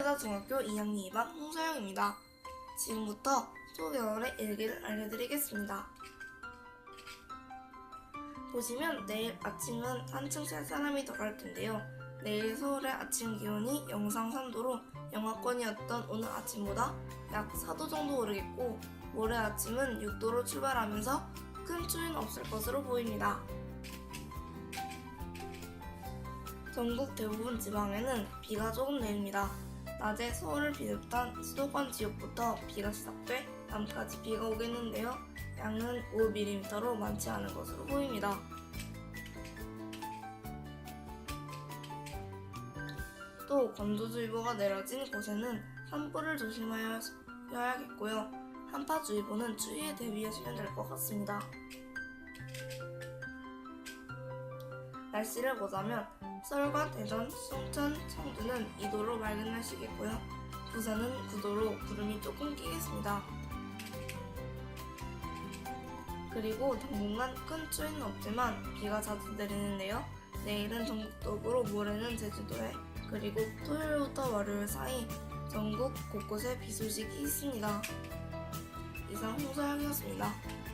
초등학교 2학년 2반 홍서영입니다. 지금부터 소개월의 일기를 알려드리겠습니다. 보시면 내일 아침은 한층 쌀쌀함이 더 갈 텐데요. 내일 서울의 아침 기온이 영상 3도로 영하권이었던 오늘 아침보다 약 4도 정도 오르겠고 모레 아침은 6도로 출발하면서 큰 추위는 없을 것으로 보입니다. 전국 대부분 지방에는 비가 조금 내립니다. 낮에 서울을 비롯한 수도권 지역부터 비가 시작돼 밤까지 비가 오겠는데요. 양은 5mm로 많지 않은 것으로 보입니다. 또 건조주의보가 내려진 곳에는 산불을 조심하여야겠고요. 한파주의보는 추위에 대비하시면 될 것 같습니다. 날씨를 보자면 서울과 대전, 송천, 청주는 2도로 맑은 날씨겠고요. 부산은 9도로 구름이 조금 끼겠습니다. 그리고 당분간 큰 추위는 없지만 비가 자주 내리는데요. 내일은 전국 도구로 모레는 제주도에 그리고 토요일부터 월요일 사이 전국 곳곳에 비 소식이 있습니다. 이상 홍서영이었습니다.